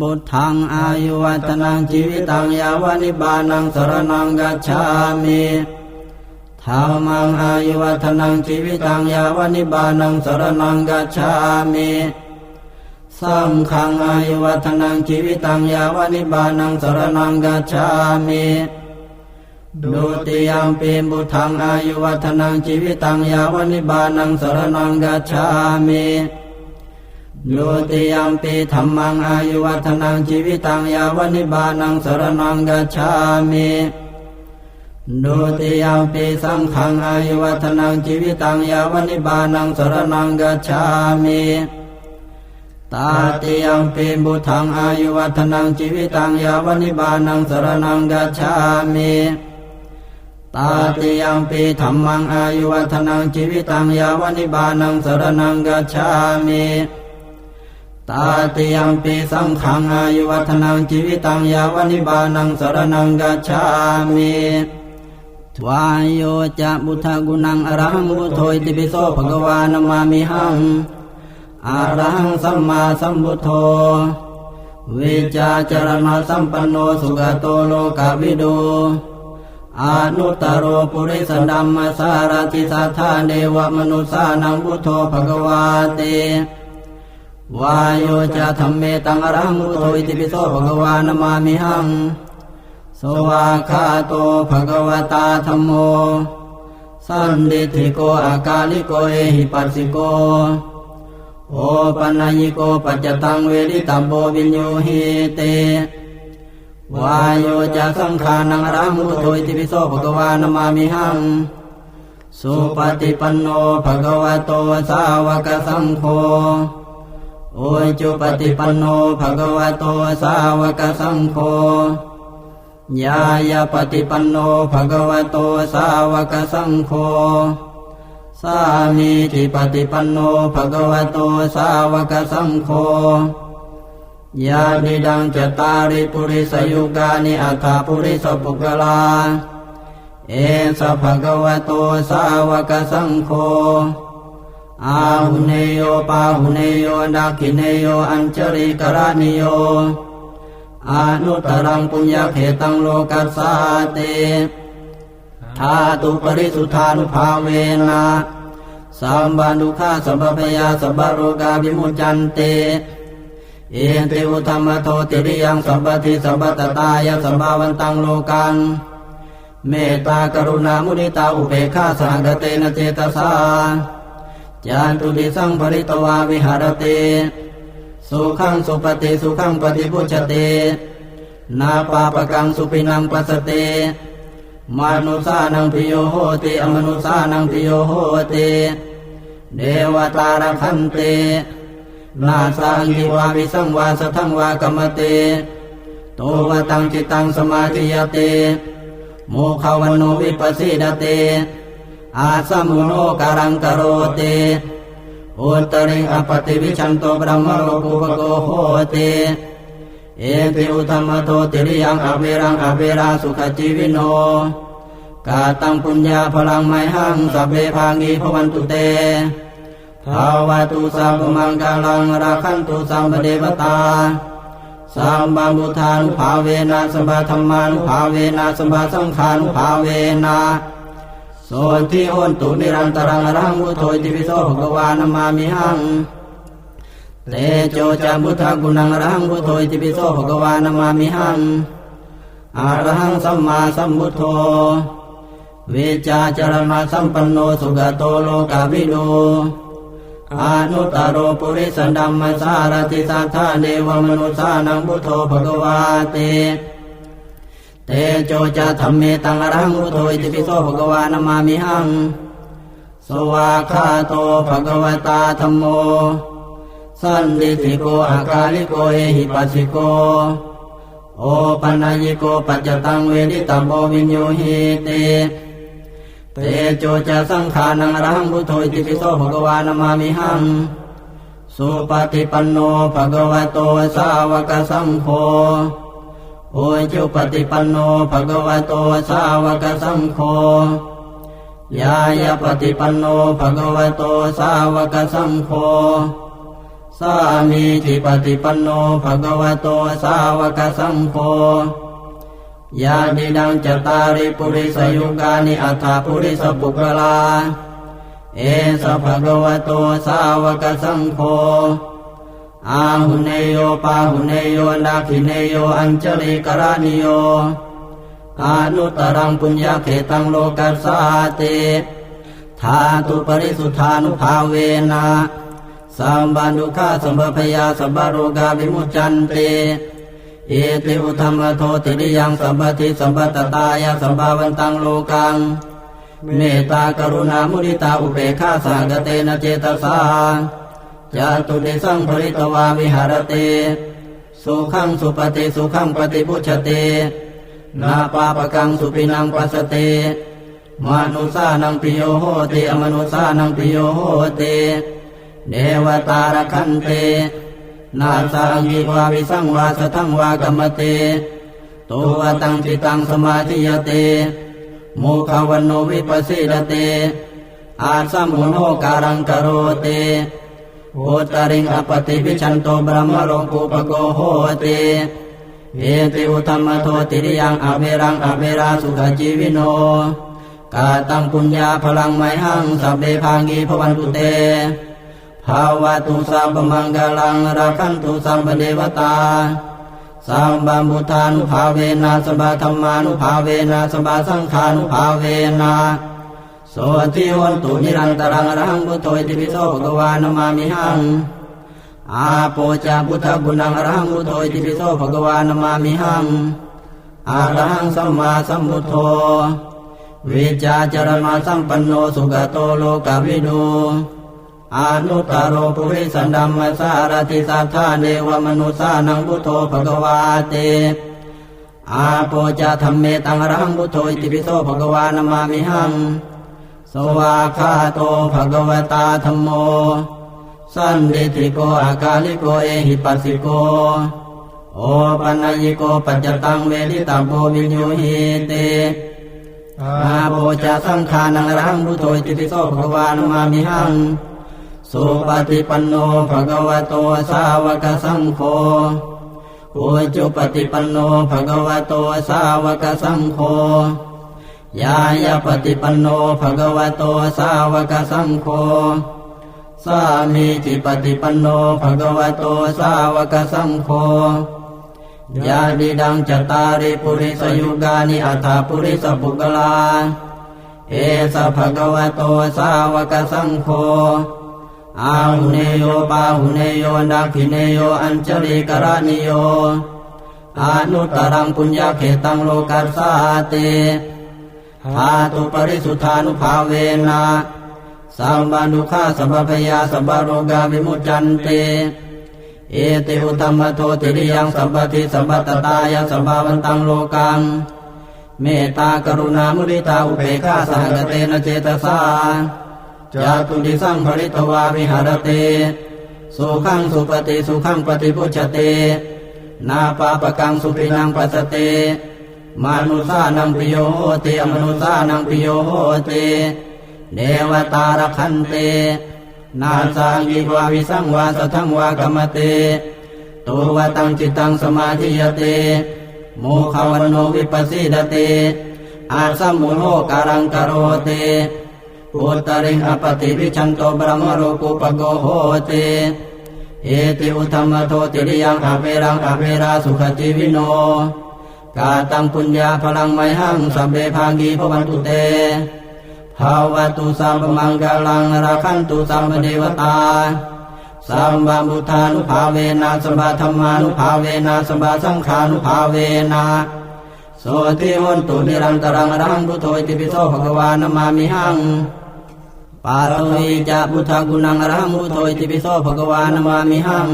บุตทังอายุวัฒนังชีวิตังยาวานิบานังสรนังกัจฉามิธรรมังอายุวัฒนังชีวิตังยาวานิบานังสรนังกัจฉามิสังฆังอายุวัฒนังชีวิตังยาวานิบานังสรนังกัจฉามิดุติยามปีบุทังอายุวัฒนังชีวิตังยาวานิบานังสรนังกัจฉามิ โยติยามปีธรรมังอายุวัฒนังชีวิตังยาวนิบานังสรนังกัจฉามิโดติยามปีสังฆังอายุวัฒนังชีวิตังยาวนิบานังสรนังกัจฉามิตาติยามปีบุทังอายุวัฒนังชีวิตังยาวนิบานังสรนังกัจฉามิตาติยามปีธรรมังอายุวัฒนังชีวิตังยาวนิบานังสรนังกัจฉามิ ตาติยังปีสังขังอายุวัฒนังชีวิตังยาวนิบานังสรนังกัจฉามิทวายโยจะบุทธกุนังอรังบุโทยติปิโสภะกวานามามิหังอรังสัมมาสัมพุทโธวิจาจารณสัมปันโนสุขโตโลกาวิโดอนุตโรปุริสดัมมาสารติสัทธาเดวมนุสานังพุทโธภะกวาเต วายโยจะธรรมเมตังอรังมุโตอิติปิโสภะควานามามิหัง สวาคาโตภะควตาธรรมโม สันดิธิโกอากาลิโกเอหิปัสสิโก โอปัญญิโกปัจจตังเวริตัมโบวิญโยหิเต วายโยจะสังขานังรังมุโตอิติปิโสภะควานามามิหัง สุปฏิปันโนภะควโตสาวกสังโฆ โอจุปฏิปันโนภะคะวะโตสาวกสังโฆยายาปฏิปันโนภะคะวะโตสาวกสังโฆสามีทิปฏิปันโนภะคะวะโตสาวกสังโฆยาดิดังจตาริปุริสยุกานิอัฏฐปุริสปุกลา เอสภะคะวะโตสาวกสังโฆ อาหุเนโยปาหุเนโยดักขิเนโยอัญชริกรานิโยอนุตรังปุญญาเขตังโลกัสสาเตธาตุปริสุทธานุภาเวนะสัมบันดุขาสัมปพยาสัมบโรกาวิมุจจันเต เอเตอุธรรมโทติริยังสัมปติสัมปตตายสัมภาวันตังโลกังเมตตากรุณามุนิตาอุเบกขาสังกเตนะเจตสา จานตุดิสังภริตวาวิหารติสุขังสุปฏิสุขังปฏิพุชตินาปาปกังสุปินังปัสติมนุสานังพิโยโหติอมนุสานังพิโยโหติเดวตารคันตินาสังยิวาวิสังวาสทังวากรรมติโตวตังจิตังสมาธิยติโมขวันโนวิปัสสิดติ อาสมุโนการังกโรติอุตริอปติวิชันโตบรมโลกุปโกโหติเอติอุตมโตติริยังอเวรังอเวราสุขจีวิโนกาตังปุญญาพลังไมหังสัพเพพังีพวันตุเตภาวะตุสัพมังกาลังราคันตุสัมปเดวตาสัมบัมบุทานุภาเวนะสัมปธรรมานุภาเวนะสัมปสังขานุภาเวนะ โสทิโอนตุนิรันตรังอรังวุโทติวิโสภควานามามิหังเตโจจามุทากุนังอรังวุโทติวิโสภควานามามิหังอรหังสัมมาสัมพุทโธเวจาจรณะสัมปันโนสุขโตโลกาวิโดอานุตตโรปุริสันดัมมสารติสัทธาเดวมนุสานังพุทโธภควาเต เตโจจะธรรมเมตังรังอุโทอิติปิโสภะควานามามิหัง สวาคาโตภะควตาธรรมโม สันดิธิโกอากาลิโกเอหิปัสสิโก โอปัญญิโกปัจจตังเวนิตาโบวินโยหิตเตโจจะสังขานังรังพุทโธอิติปิโสภะควานามามิหัง สุปฏิปันโนภะคะวะโตสาวกสังโฆ โอจุปฏิปันโนภะคะวะโตสาวกสังโฆยายปฏิปันโนภะคะวะโตสาวกสังโฆสามีจิปฏิปันโนภะคะวะโตสาวกสังโฆยาดิดังจตาริปุริสยุกานิอัฏฐปุริสปุกลา เอสภะคะวะโตสาวกสังโฆ อาหุเนโยปาหุเนโยนาคิเนโยอัญจลิกรานิโยอานุตรังปุญญาเขตังโลกัสสาติธาตุปริสุทธานุภาเวนะสัมบันดุขาสัมปพยาสัมบโรกาวิมุจจันติเอติอุธรรมโทติริยังสัมปติสัมปตตายาสัมภาวันตังโลกัง เมตตากรุณามุริตาอุเบกขาสากเตนะเจตสา จาตุเดสังภริตวาวิหารเตสุขังสุปฏิสุขังปฏิพุชเตนาปาปกังสุปินังปัสสติมนุสานังปิโยโหติอมนุสานังปิโยโหติเดวตารคันเตนาสังกิวาวิสังวาสทังวากรรมเตตัวตังจิตังสมาธิยเตโมขวันโนวิปัสสิรเตอาสัมมุโนการังกโรเต อตริงอปติวิชันโตบรมโลกุปโกโหเตเอติอุธรรมโทติริยังอเวรังอเวราสุขจีวิโนกาตังปุญญาพลังไมหังสัพเพพังกีพวันตุเตภาวะตุสัพพมังกลังราคันตุสัมปเดวตาสัมบัมพุทานุภาเวนะสบาธรรมานุภาเวนะสบาสังขานุภาเวนะ โสติวันตุนิรันตรังรังพุทโธติปิโสภควานามามิหังอาโปจาพุทธกุณังรังพุทโธติปิโสภควานามามิหังอะระหังสัมมาสัมพุทโธวิจาจารมาสัมปันโนสุขโตโลกวิดูอานุตตโรปุริสันดัมมสารติสัทธาเนวมนุสานังพุทโธภควาเตอาโปจาธรรมเมตังรังพุทโธติปิโสภควานามามิหัง สวาคาโตภะคะวตาธัมโม สันติติโกอากาลิโกเอหิปัสสิโก โอปัญญิโกปัจจตังเวทิตาโพวิญโยหิเตอาโพจาสังขานังรังพุทโธอิติโสภควานามามิหัง สุปฏิปันโนภะควโตสาวกสังโฆโอจุปฏิปันโนภะควโตสาวกสังโฆ ยายาปฏิปันโนภะคะวะโตสาวกสังโฆสามีจิปฏิปันโนภะคะวะโตสาวกสังโฆยาดิดังจตาริปุริสยุกานิอัฏฐปุริสปุกลา เอสภะคะวะโตสาวกสังโฆอาหุเนโยปาหุเนโยนักขิเนโยอัญจลิกรานิโยอนุตตรังปุญญาเขตังโลกัสสาเต ธาตุปริสุทธานุภาเวนะสัมบันดุขาสัมปพยาสัมบโรกาวิมุจจันเตเอติอุตมมโทติริยังสัมปติสัมปตตายาสัมภาวันตังโลกังเมตตากรุณามุริตาอุเบกขาสหกเตนะเจตสาจาตุดิสังภริตวาวิหารเตสุขังสุปฏิสุขังปฏิพุชเตนาปาปกังสุปินังปัสเต มนุสานังปิโยติอมนุสานังปิโยติเดวตารคันเตนาสังกิวาวิสังวาสทังวากรรมเตตัวตังจิตังสมาธิยเตโมขวันโนวิปัสสิดเตอาสัมุโนการังกโรเตอุตริงอปติวิชันโตบรมโรกุปโกโหเตเอติอุธรรมโทติริยังอเวรังอเวราสุขจิวิโน กาตังปุญญาพลังไมหังสัพเพภากีพวันตุเตภาวตุสัมปมังกลังราคันตุสัมปเดวตาสัมบามุทานุภาเวนะสัมบาธรรมานุภาเวนะสัมบาสังขานุภาเวนะโสติวนตุนิรันตรังรังพุทโธอิติปิโสภควานามามิหังปาโรหิจะพุทธกุณังรังพุทโธอิติปิโสภควานามามิหัง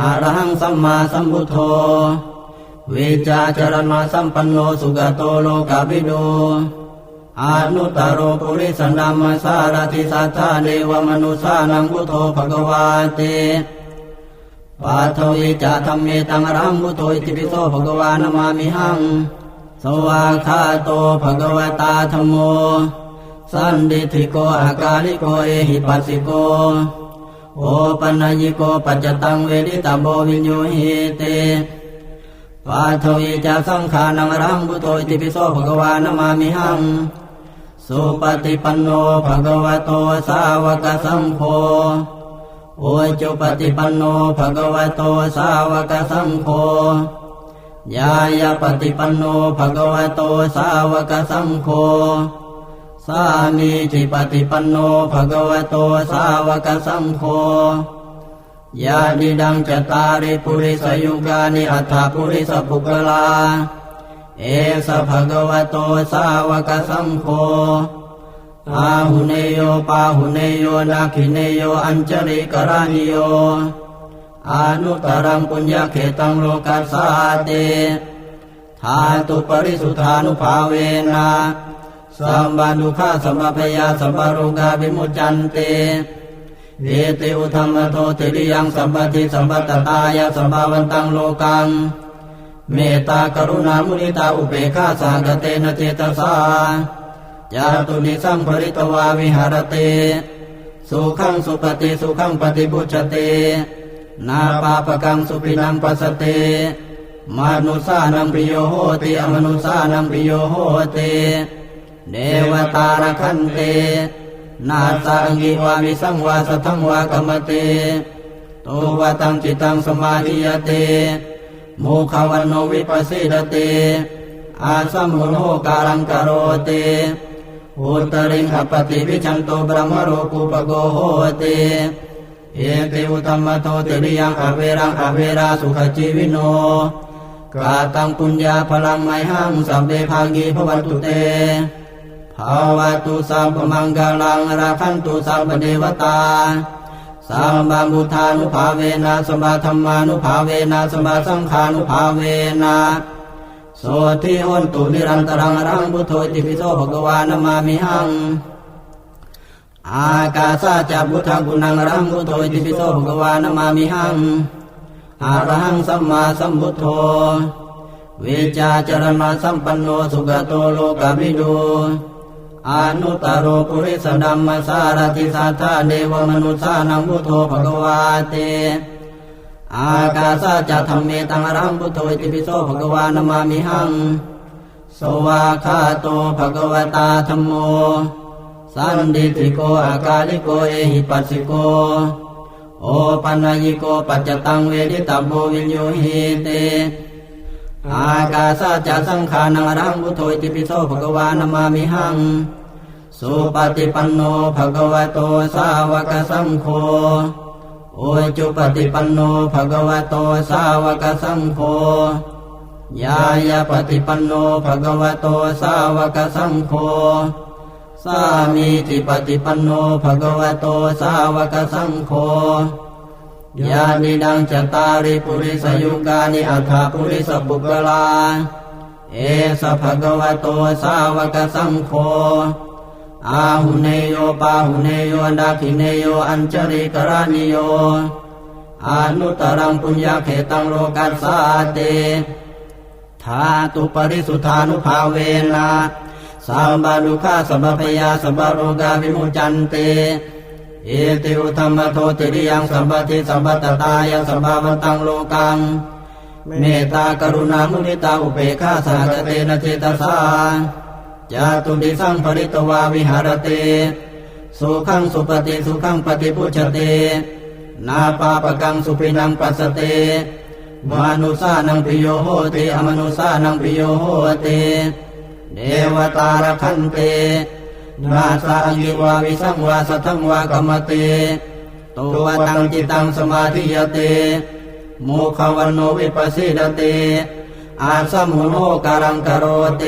อรหังสัมมาสัมพุทโธ วิจาจรณะสัมปันโนสุกโตโลกาภิโดอนุตตโรปุริสนามสารติสัทธาเดวมนุสานังพุโธภควาเตปาทวิจาธรรมเมตังรังพุโธอิติปิโสภควานามามิหัง สวาคาโตภควตาธรรมโม สันดิธิโกอากาลิโกเอหิปัสสิโก โอปัญญิโกปัจจตังเวดิตาโบวิญโยหิเต ปาทวิจาสังขานังรังพุทโธอิติปิโสภควานามามิหัง สุปฏิปันโนภะควะโตสาวกสังโฆโอจุปฏิปันโนภะควะโตสาวกสังโฆยายาปฏิปันโนภะควะโตสาวกสังโฆสามีจิปฏิปันโนภะคะวะโตสาวกสังโฆ ยาดิดังจตาริปุริสยุกานิอัฏฐปุริสภุกลา เอสภะคะวะโตสาวกสังโฆอาหุเนโยปาหุเนโยนาคิเนโยอัญจริกรานิโยอนุตรังปุญญาเขตังโลกัสสาเตทาตุปริสุทธานุภาเวนะสัมบานุขาสัมปพยาสัมปโรกาวิมุจันเต เวติอุธรรมโทติริยังสัมปติสัมปตตายาสัมภาวันตังโลกังเมตตากรุณามุนิตาอุเบกขาสากเตนะเจตสาจาตุนิสังปริตวาวิหารเตสุขังสุปฏิสุขังปฏิบุจเตนาปาปกังสุปินังปัสสเตมานุสานังปิโยโหติอมนุสานังปิโยโหติเดวตารคันเต นาสังกิวามิสังวาสทังวากรรมเตโตวะตังจิตังสมาธิยเตโมขวันโนวิปัสสิดเตอาสัมมุโนการังกโรเตอุตริงขปฏิวิชันโตบรมโรกุปโกโหเตเอติอุตมะโตติริยังอเวรังอเวราสุขจีวิโนกาตังปุญญาพลังไมหังสัมเบภากีภวันตุเต ภาวะตุสัมปมังกาลังราคันตุสัมปเดวตาสัมบามุทานุภาเวนะสัมบาธรรมานุภาเวนะสัมบาสังขานุภาเวนะโสทิโอนตุนิรันตรังรังพุทโธอิติปิโสภควานามามิหัง อากาสาจัพุทธังกุณังรังพุทโธอิติปิโสภควานามามิหังอารหังสัมมาสัมพุทโธเวจาจรณะสัมปันโนสุขโตโลกาภิดู อนุตตโรปุริสดัมมสารติสัทธาเดวมนุสานังพุทโธภควาเตอากาสาจะธรรมเมตังรังพุทโธอิติปิโสภควานามามิหังสวาคาโตภควตาธรรมโม สันดิติโกอากาลิโกเอหิปัสสิโก โอปัญญิโกปัจจตังเวดิตาโบวิญโยหิเตอากาสาจะสังขานังรังพุทโธอิติปิโสภควานามามิหัง สุปฏิปันโนภะควะโตสาวกสังโฆโอจุปฏิปันโนภะควะโตสาวกสังโฆยายาปฏิปันโนภะควะโตสาวกสังโฆสามีจิปฏิปันโนภะควะโตสาวกสังโฆยานิดังจตาริปุริสยุกานิอัฏฐปุริสบุกลา เอสภคะวะโตสาวกสังโฆ อาหุเนโยปาหุเนโยนาคิเนโยอัญจริกรานิโยอานุตรังปุญญาเขตังโลกัสสาเตทาตุปริสุทธานุภาเวนะสัมบาลุขาสัมปพยาสัมปโรกาวิมุจันเต เอติอุธรรมโทติริยังสัมปติสัมปตตายังสัมภาวันตังโลกัง เมตตากรุณามุนิตาอุเบกขาสากเตนะเจตสา จาตุดิสังปริตวาวิหารเตสุขังสุปฏิสุขังปฏิพุชเตนาปาปกังสุปินังปัสสเตมานุสานังปิโยโหติอมนุสานังปิโยโหติเดวตารคันเตนาสังกิวาวิสังวาสทังวากรรมเตตัวตังจิตังสมาธิยเตโมขวันโนวิปัสสิดเตอาสัมมุโนการังกโรเต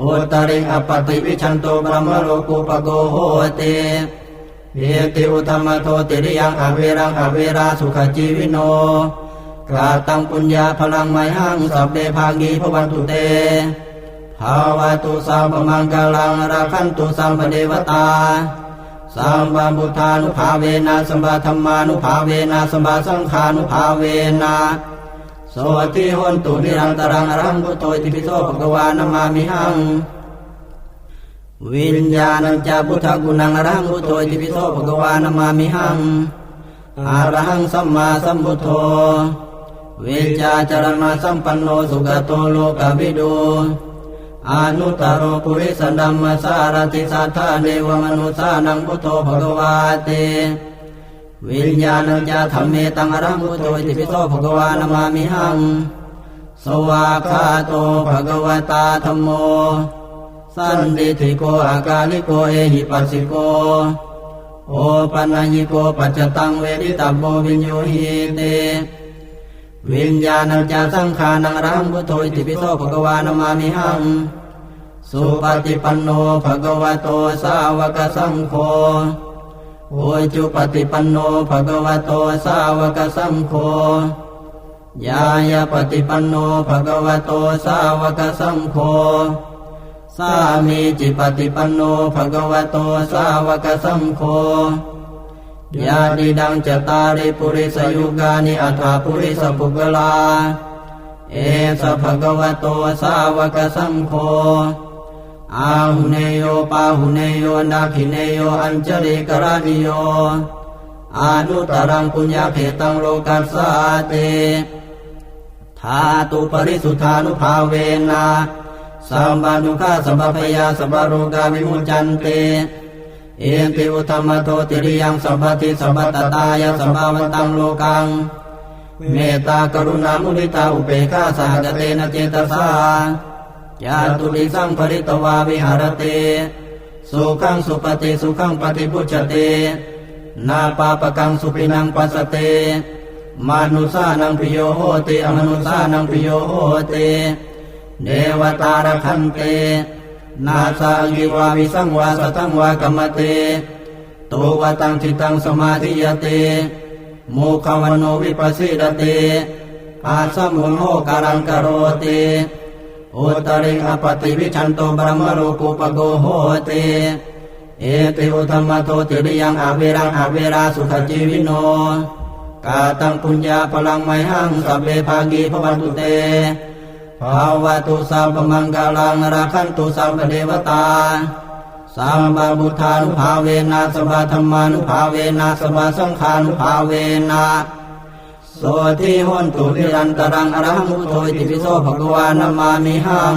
อุตริงอปติวิชันโตบรมโลกุปโกโหเตเยติอุธรรมโทติริยังอเวรังอเวราสุขจีวิโนกาตังปุญญาพลังไมหังสัพเบภากีพวันตุเตภาวะตุสัมปมังกลังราคันตุสัมปเดวตาสัมปบุทธานุภาเวนะสัมปธรรมานุภาเวนะสัมปสังฆานุภาเวนะ โสติหนตุนิรันตรังอรังพุทโธติปิโสภควานามามิหัง วิญญาณัญจาพุทธกุณังอรังพุทโธติปิโสภควานามามิหังอรหังสัมมาสัมพุทโธเวจาจารณะสัมปันโนสุขโตโลกวิดูอนุตตรโรปุริสดัมมสารติสัทธาเดวมนุสานังพุทโธภควาเต วิญญาณัญจาธรรมเมตังอรังพุโธติปิโสภควานามามิหัง สวากขาโตภควตาธรรมโม สันติทิโกอากาลิโกเอหิปัสสิโก โอปัญญิโกปัจจตังเวริตัมโมวิญโยหิเต วิญญาณัญจาสังขานังรังพุโธอิติปิโสภควานามามิหัง สุปฏิปันโนภควโตสาวกสังโฆ โอจุปฏิปันโนภะคะวะโตสาวกสังโฆยายาปฏิปันโนภะคะวะโตสาวกสังโฆสามีจิปฏิปันโนภะคะวะโตสาวกสังโฆยาดิดังจตาริปุริสยุกานิอัฏฐาปุริสปุกลา เอสภะคะวะโตสาวกสังโฆ อาหุเนโยปาหุเนโยนาคิเนโยอัญจลิกรานิโยอานุตรังปุญญาเพตังโลกัสสาเตธาตุปริสุทธานุภาเวนะสัมบานุขาสัมปพยาสัมปโรกาวิมุจจันเต เอติอุตมะโตติริยังสัมปติสัมปตตายสัมภาวันตังโลกัง เมตตากรุณามุนิตาอุเบกขาสหกเตนะเจตสา ญาตุลิสังปริตวาวิหารเตสุขังสุปฏิสุขังปฏิพุชเตนาปาปกังสุปินังปัสเตมานุสานังปิโยโหติอมนุสานังปิโยโหติเดวตารคันเตนาสาวิวาวิสังวาสตังวากรรมเตตุวตังจิตังสมาธิยเตโมขวันโนวิปัสสิรเตอาสมุโหการังกโรเต อุตริงอปติวิชันโตบรมโรกุปโกโหเตเอติอุตมะโตติริยังอาเวรังอาเวราสุขจีวิโนกาตังปุญญาพลังไมหังสัพเพภากีพวันตุเตภาวะตุสัมปมังกาลังราคันตุสัมปเดวตาสัมมาบุทธานุภาเวนะสัมมาธรรมานุภาเวนะสัมมาสังฆานุภาเวนะ โสทิหนตุนิรันตรังอรหังพุทโธอิติปิโสภควานามามิหัง